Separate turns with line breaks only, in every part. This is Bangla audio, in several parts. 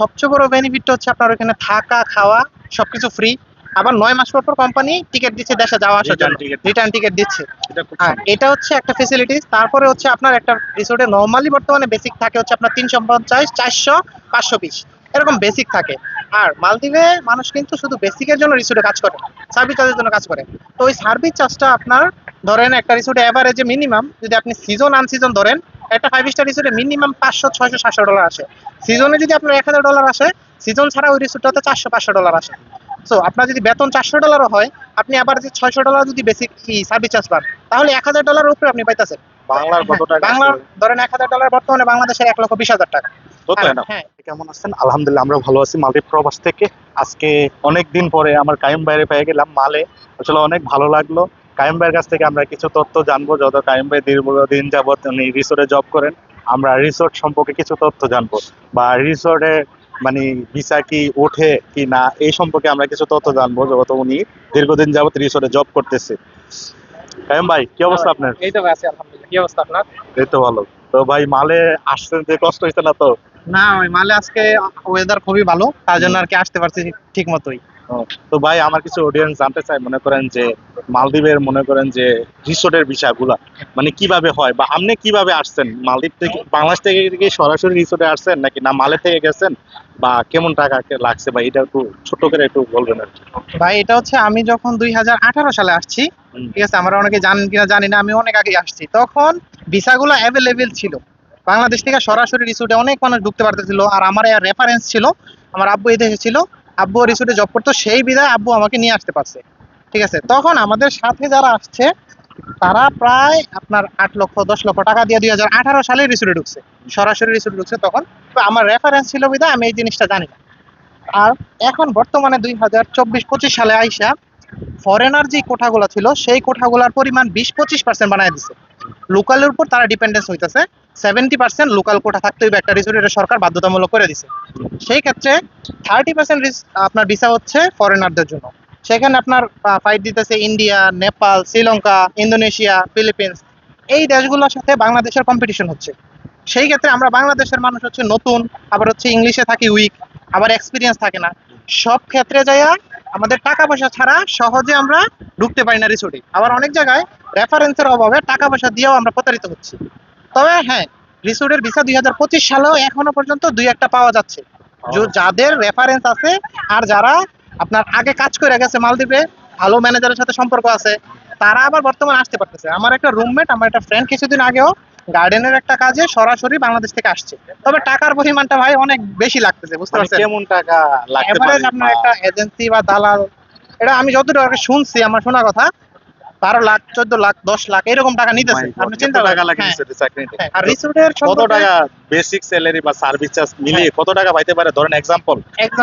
সবচেয়ে বড় বেনিফিটটা হচ্ছে আপনার ওখানে থাকা খাওয়া সবকিছু ফ্রি আবার নয় মাস পর পর কোম্পানি টিকিট দিচ্ছে দেশে যাওয়া আসার জন্য। রিটার্ন টিকিট দিচ্ছে।
এটা
হ্যাঁ এটা হচ্ছে একটা ফেসিলিটিস তারপরে হচ্ছে আপনার একটা রিসোর্টে নর্মালি বর্তমানে বেসিক থাকে হচ্ছে আপনার তিনশো পঞ্চাশ চারশো পাঁচশো পিস এরকম বেসিক থাকে। আর মালদ্বীপে মানুষ কিন্তু শুধু বেসিকের জন্য রিসোর্টে কাজ করে সার্ভিস চার্জের জন্য কাজ করে। তো ওই সার্ভিস চার্জটা আপনার ধরেন একটা রিসোর্টে অ্যাভারেজে মিনিমাম যদি আপনি সিজন আন সিজন ধরেন একটা ফাইভ স্টার রিসোর্টে মিনিমাম পাঁচশো ছয়শো সাতশো ডলার আসে। সিজনে যদি আপনার এক হাজার ডলার আসে সিজন ছাড়া ওই রিসোর্টটাতে চারশো পাঁচশো ডলার আসে। সো আপনার যদি বেতন চারশো ডলারও হয় আপনি আবার যে ছয়শো ডলার যদি বেসিক সার্ভিস চার্জ পান তাহলে এক হাজার ডলারের উপরে আপনি পাইতেছেন।
বাংলার কত টাকা
বাংলার ধরেন এক হাজার ডলার বর্তমানে বাংলাদেশের এক লক্ষ বিশ হাজার টাকা।
না?
হ্যাঁ
কেমন আছেন? আলহামদুলিল্লাহ আমরা ভালো আছি মালদ্বীপ প্রবাস থেকে। আজকে অনেক দিন পরে আমার কাইম বাইরে পেয়ে গেলাম মালে। আসলে অনেক ভালো লাগল। কাইম ভাইয়ের কাছ থেকে আমরা কিছু তথ্য জানব যত কাইম ভাই দীর্ঘদিন যাবত উনি রিসোর্টে জব করেন আমরা রিসোর্ট সম্পর্কে কিছু তথ্য জানব। বা রিসোর্টে মানে ভিসা কি ওঠে কি না এই সম্পর্কে আমরা কিছু তথ্য জানব যত উনি দীর্ঘদিন যাবত রিসোর্টে জব করতেছে। কাইম ভাই কি অবস্থা আপনার?
এই তো আছে আলহামদুলিল্লাহ। কি অবস্থা আপনার?
এই তো ভালো। তো ভাই মালে আসতে যে কষ্ট হয়েছে না তো?
না ওই মালে আজকে ওয়েদার খুবই ভালো তার জন্য আর কি আসতে পারছি ঠিক মতোই
তো ভাই আমার কিছু অডিয়েন্স জানতে চাই মনে করেন যে মালদ্বীপের মনে করেন যে রিসোর্টের বিষয়গুলা মানে কীভাবে হয় বা আপনি কীভাবে আসছেন? মালদ্বীপ থেকে বাংলাদেশ থেকে কি সরাসরি রিসোর্টে আসছেন নাকি না মালে থেকে গেছেন? বা কেমন টাকা লাগছে? বা এটা একটু ছোট করে একটু বলবেন আর
ভাই এটা হচ্ছে আমি যখন দুই হাজার আঠারো সালে আসছি ঠিক আছে আমরা অনেকে জানেন কিনা জানি না আমি অনেক আগে আসছি। তখন ভিসাগুলো অ্যাভেলেবেল ছিল। বাংলাদেশ থেকে সরাসরি রিসোর্টে অনেক মানুষ ঢুকতে পারতেছিল আর আমার রেফারেন্স ছিল আমার আব্বু এই দেশে ছিল। আব্বু রিসোর্টে জব করতো, সেই বিধায় আব্বু আমাকে নিয়ে আসতে পারছে। ঠিক আছে? তখন আমাদের সাথে যারা আসছে, তারা প্রায় আপনার আট লক্ষ, দশ লক্ষ টাকা দিয়ে দুই হাজার আঠারো সালে রিসোর্টে ঢুকছে। সরাসরি রিসোর্টে ঢুকছে তখন। তো আমার রেফারেন্স ছিল বিধায় আমি এই জিনিসটা জানি না। আর এখন বর্তমানে দুই হাজার চব্বিশ পঁচিশ সালে আইসা ফরেনার যে কোঠাগুলো ছিল, সেই কোঠাগুলোর পরিমাণ বিশ পঁচিশ পার্সেন্ট বানায় দিছে। লোকালের উপর তারা ডিপেন্ডেন্স হইতেছে। সেভেন্টি পার্সেন্ট লোকাল কোঠা থাকতে হইবে একটা রিসোর্টের সরকার বাধ্যতামূলক করে দিছে। সেই ক্ষেত্রে থার্টি পার্সেন্ট আপনার ভিসা হচ্ছে ফরেনারদের জন্য। সেখানে আপনার ফাইট দিতেছে India Nepal Sri Lanka Indonesia Philippines এই দেশগুলোর সাথে বাংলাদেশের কম্পিটিশন হচ্ছে। সেই ক্ষেত্রে আমরা বাংলাদেশের মানুষ হচ্ছে নতুন, আবার হচ্ছে ইংলিশে থাকি উইক আবার এক্সপিরিয়েন্স থাকে না। সব ক্ষেত্রে যাইয়া আমাদের টাকা পয়সা ছাড়া সহজে আমরা ঢুকতে পারি না রিসোর্টে আবার অনেক জায়গায় রেফারেন্সের অভাবে টাকা পয়সা দিয়েও আমরা প্রতারিত হচ্ছি। তবে হ্যাঁ রিসোর্টের ভিসা দুই হাজার পঁচিশ সালেও এখনও পর্যন্ত দুই একটা পাওয়া যাচ্ছে। যাদের রেফারেন্স আছে আর যারা আপনার আগে কাজ করে গেছে মালদ্বীপে ভালো ম্যানেজারের সাথে সম্পর্ক আছে তারা আবার বর্তমানে আসতে পারতেছে। আমার একটা রুমমেট আমার একটা ফ্রেন্ড কিছুদিন আগেও গার্ডেনের একটা কাজে সরাসরি বাংলাদেশ থেকে আসছে। তবে টাকার পরিমাণটা ভাই অনেক বেশি লাগতেছে বুঝতে
মানে
পারছেন?
কেমন টাকা লাগতে পারে?
আপনার একটা এজেন্সি বা দালাল এটা আমি যতটুকু শুনছি আমার শোনা কথা বারো লাখ চোদ্দ লাখ দশ লাখ এরকম টাকা নিতেছে। আপনি চিন্তা
টাকা লাগে
হ্যাঁ,
চাকরি নিতে?
হ্যাঁ, আর রিসোর্টের
কত টাকা বেসিক স্যালারি বা সার্ভিস চার্জ মিলিয়ে কত টাকা পাইতে পারে? ধরেন এক্সাম্পল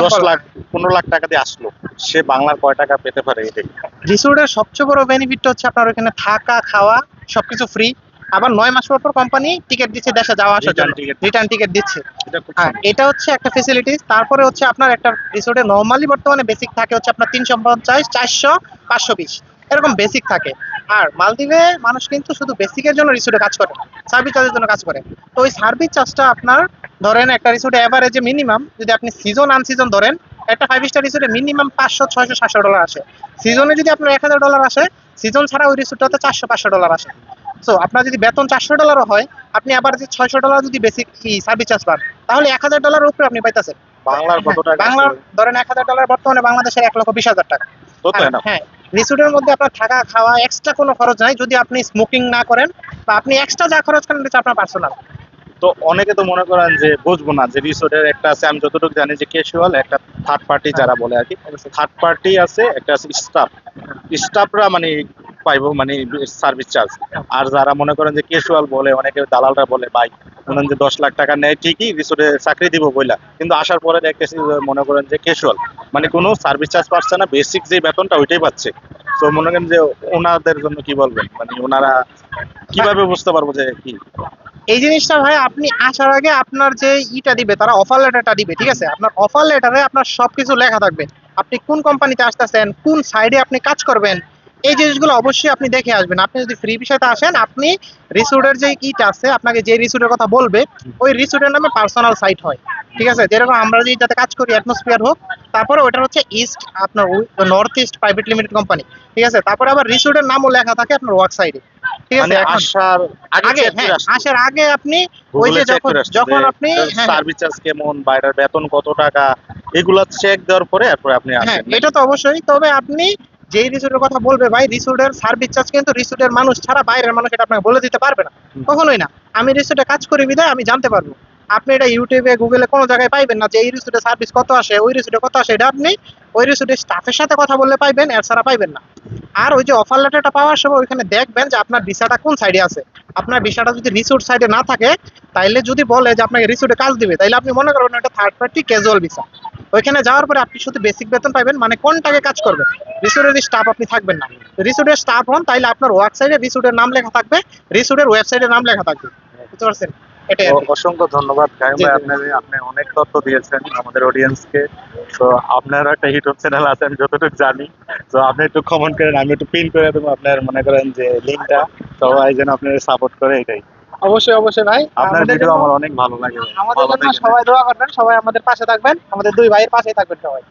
দশ লাখ পনেরো লাখ টাকা দিয়ে আসলো। সে বাংলার কয় টাকা পেতে পারে এটাই
রিসোর্টের সবচেয়ে বড় বেনিফিটটা হচ্ছে আপনার ওখানে থাকা খাওয়া সবকিছু ফ্রি আবার নয় মাস পর পর কোম্পানি টিকিট দিচ্ছে দেশে যাওয়া আসার জন্য। রিটার্ন টিকিট দিচ্ছে।
এটা
হ্যাঁ হচ্ছে একটা ফেসিলিটিস তারপরে হচ্ছে আপনার একটা রিসোর্টে নর্মালি বর্তমানে বেসিক থাকে হচ্ছে আপনার তিনশো পঞ্চাশ চারশো পাঁচশো পিস এরকম বেসিক থাকে। আর মালদ্বীপে মানুষ কিন্তু শুধু বেসিকের জন্য রিসোর্টে কাজ করে সার্ভিস চার্জের জন্য কাজ করে। তো ওই সার্ভিস চার্জটা আপনার ধরেন একটা রিসোর্টে অ্যাভারেজে মিনিমাম যদি আপনি সিজন আন সিজন ধরেন একটা ফাইভ স্টার রিসোর্টে মিনিমাম পাঁচশো ছয়শো সাতশো ডলার আসে। সিজনে যদি আপনার এক হাজার ডলার আসে সিজন ছাড়া ওই রিসোর্টটাতে চারশো পাঁচশো ডলার আসে। সো আপনার যদি বেতন চারশো ডলারও হয় আপনি আবার যে ছয়শো ডলার যদি বেসিক সার্ভিস চার্জ পান তাহলে এক হাজার ডলারের উপরে আপনি পাইতেছেন।
বাংলার কত টাকা
বাংলার ধরেন এক হাজার ডলার বর্তমানে বাংলাদেশের এক লক্ষ বিশ হাজার টাকা। হ্যাঁ রিসোর্টের মধ্যে আপনার থাকা, খাওয়া এক্সট্রা কোনো খরচ নাই। যদি আপনি স্মোকিং না করেন বা আপনি এক্সট্রা যা খরচ করেন এটা আপনার পার্সোনাল
তো অনেকে তো মনে করেন যে বুঝব না যে রিসোর্টের একটা আছে, আমি যতটুকু জানি যে ক্যাশুয়াল একটা থার্ড পার্টি যারা বলে আর কি। থার্ড পার্টি আছে, একটা আছে স্টাফ স্টাফরা মানে পাইবো মানে সার্ভিস চার্জ আর যারা মনে করেন যে ক্যাশুয়াল বলে, অনেকে দালালরা বলে, ভাই, মনে যে দশ লাখ টাকা নেয় ঠিকই, রিসোর্টে চাকরি দিব বইলা। কিন্তু আসার পরে দেখতেছি মনে করেন যে ক্যাশুয়াল মানে কোনো সার্ভিস চার্জ পাচ্ছে না বেসিক যে বেতনটা ওইটাই পাচ্ছে। তো মনে করেন যে ওনাদের জন্য কি বলবেন? মানে ওনারা কীভাবে বুঝতে পারব যে কি?
এই জিনিসটা ভাই, আপনি আসার আগে আপনার যে ইটা দিবে, তারা অফার লেটারটা দিবে, ঠিক আছে? আপনার অফার লেটারে আপনার সবকিছু লেখা থাকবে। আপনি কোন কোম্পানিতে আসতেছেন, কোন সাইডে আপনি কাজ করবেন, এই জিনিসগুলো অবশ্যই আপনি দেখে আসবেন। আপনি যদি ফ্রি বিষয়তে আসেন, আপনি রিসোর্টের যে ইটা আছে, আপনাকে যে রিসোর্টের কথা বলবে, ওই রিসোর্টের নামে পার্সোনাল সাইট হয়। ঠিক আছে? যেরকম আমরা যদি যাতে কাজ করি অ্যাটমসফিয়ার হোক তারপরে ওটা হচ্ছে ইস্ট আপনার north east private limited company ঠিক আছে? তারপরে আবার রিসোর্টের নামও লেখা থাকে আপনার ওয়ার্ক সাইডে ঠিক আছে?
মানে আসার আগে
হ্যাঁ আসার আগে আপনি ওই যে যখন যখন আপনি হ্যাঁ
সার্ভিস চার্জ কেমন বাইরের বেতন কত টাকা এগুলা চেক দেওয়ার পরে তারপরে আপনি
হ্যাঁ
আসেন
এটা তো অবশ্যই। তবে আপনি যেই রিসোর্টের কথা বলবে ভাই রিসোর্টের সার্ভিস চার্জ কিন্তু রিসোর্টের মানুষ ছাড়া বাইরের মানুষ এটা আপনাকে বলে দিতে পারবে না। কখনোই না। আমি রিসোর্টে কাজ করি বিধায় আমি জানতে পারব। আপনি এটা ইউটিউবে গুগলে কোনো জায়গায় পাইবেন না যে এই রিসোর্টে সার্ভিস কত আসে, ওই রিসোর্টে কত আসে, এটা আপনি ওই রিসোর্টের স্টাফের সাথে কথা বললে পাইবেন এছাড়া পাইবেন না। আর ওই যে অফার লেটারটা পাওয়ার সময় ওইখানে দেখবেন যে আপনার ভিসাটা কোন সাইডে আছে। আপনার ভিসাটা যদি রিসোর্ট সাইডে না থাকে, তাইলে যদি বলে যে আপনাকে রিসোর্টে কাজ দিবে, তাইলে আপনি মনে করবেন এটা থার্ড পার্টি ক্যাজুয়াল ভিসা ওইখানে যাওয়ার পরে আপনি শুধু বেসিক বেতন পাবেন মানে কোনটাকে কাজ করবেন? রিসোর্টের স্টাফ আপনি থাকবেন না। রিসোর্টের স্টাফ হন, তাইলে আপনার ওয়েবসাইটে রিসোর্টের নাম লেখা থাকবে রিসোর্টের ওয়েবসাইটের নাম লেখা থাকবে। বুঝতে পারছেন।
অসংখ্য ধন্যবাদ। কাইম
জি,
ভাই আপনার আপনি অনেক তথ্য দিয়েছেন আমাদের অডিয়েন্সকে তো আপনার একটা ইউটিউব চ্যানেল আছে আমি যতটুকু জানি। তো আপনি একটু কমেন্ট করেন আমি একটু পিন করে দেবো আপনার মনে করেন যে লিঙ্কটা সবাই যেন আপনার সাপোর্ট করে এটাই।
অবশ্যই অবশ্যই ভাই।
আপনার ভিডিও আমার অনেক ভালো লাগে।
আমাদের জন্য সবাই দোয়া করবেন সবাই আমাদের পাশে থাকবেন। আমাদের দুই ভাইয়ের পাশেই থাকবেন সবাই।